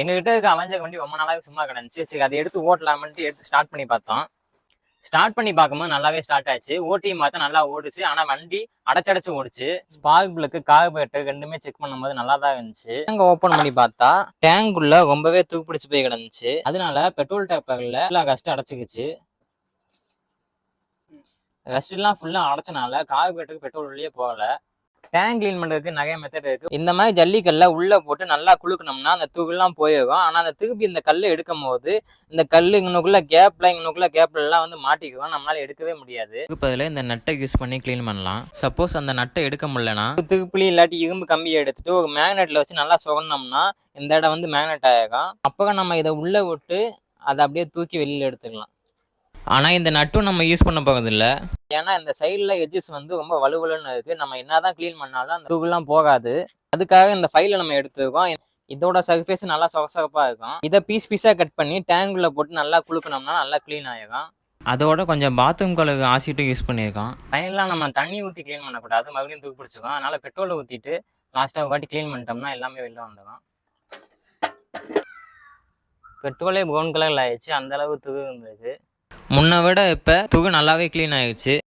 எங்ககிட்ட இருக்க அவஞ்சர் வண்டி ரொம்ப நாளாவே சும்மா கிடந்துச்சு. சரி அதை எடுத்து ஓட்டலாமன்ட்டு எடுத்து ஸ்டார்ட் பண்ணி பார்த்தோம். ஸ்டார்ட் பண்ணி பார்க்கும்போது நல்லாவே ஸ்டார்ட் ஆச்சு. ஓட்டியும் பார்த்தா நல்லா ஓடுச்சு. ஆனால் வண்டி அடைச்சடைச்சு ஓடுச்சு. ஸ்பார்க் பிளக்கு கார்பரேட்டர் ரெண்டுமே செக் பண்ணும்போது நல்லா தான் இருந்துச்சு. டேங்க் ஓப்பன் பண்ணி பார்த்தா டேங்க் உள்ள ரொம்பவே பிடிச்சி போய் கிடந்துச்சு. அதனால பெட்ரோல் டேப்பரில் எல்லாம் கஷ்டம் அடைச்சிக்கிச்சு. ரெஸ்ட்லாம் ஃபுல்லாக அடைச்சனால கார்பரேட்டருக்கு பெட்ரோல் உள்ளே போகலை. டேங்க் க்ளீன் பண்றதுக்கு நிறைய மெத்தட் இருக்கு. இந்த மாதிரி ஜல்லிக்கல்ல உள்ள போட்டு நல்லா குலுக்கணும்னா அந்த தூக்குலாம் போயிடும் ஆனா அந்த திருப்பி இந்த கல்லை எடுக்கும் போது இந்த கல் இங்கனுக்குள்ள கேப்ல இங்கனுக்குள்ள கேப்ல எல்லாம் வந்து மாட்டிக்குவோம் நம்மளால எடுக்கவே முடியாது. பதில் இந்த நட்டை யூஸ் பண்ணி க்ளீன் பண்ணலாம். சப்போஸ் அந்த நட்டை எடுக்க முடியலனா திருப்பிலி இல்லாட்டி இரும்பு கம்பியை எடுத்துட்டு ஒரு மேக்னெட்ல வச்சு நல்லா சுகந்தோம்னா இந்த இடம் வந்து மேக்னெட் ஆகும் அப்போ நம்ம இதை உள்ள விட்டு அதை அப்படியே தூக்கி வெளியில எடுத்துக்கலாம். ஆனா இந்த நட்டும் நம்ம யூஸ் பண்ண போகிறதில்ல ஏன்னா இந்த சைடில் எட்ஜஸ் வந்து ரொம்ப வலுவலுன்னு இருக்கு. நம்ம என்னதான் க்ளீன் பண்ணாலும் அந்த தூக்குலாம் போகாது. அதுக்காக இந்த ஃபைலை நம்ம எடுத்துருக்கோம். இதோட சர்ஃபேஸ் நல்லா சொகசகப்பா இருக்கும். இதை பீஸ் பீஸாக கட் பண்ணி டேங்குள்ள போட்டு நல்லா குளுக்கணும்னா நல்லா க்ளீன் ஆகிடும் அதோட கொஞ்சம் பாத்ரூம் கழுகு ஆசிட்டும் யூஸ் பண்ணியிருக்கோம். ஃபைனலாக நம்ம தண்ணி ஊற்றி க்ளீன் பண்ணக்கூடாது. மறுபடியும் தூக்கு பிடிச்சிக்கும். அதனால பெட்ரோலை ஊற்றிட்டு லாஸ்ட்டாக வாட்டி க்ளீன் பண்ணிட்டோம்னா எல்லாமே வெளில வந்துடும் பெட்ரோலே ப்ரௌன் கலரில் ஆயிடுச்சு. அந்த அளவு துகு இருந்தது முன்னை விட இப்போ துகு நல்லாவே க்ளீன் ஆகிடுச்சு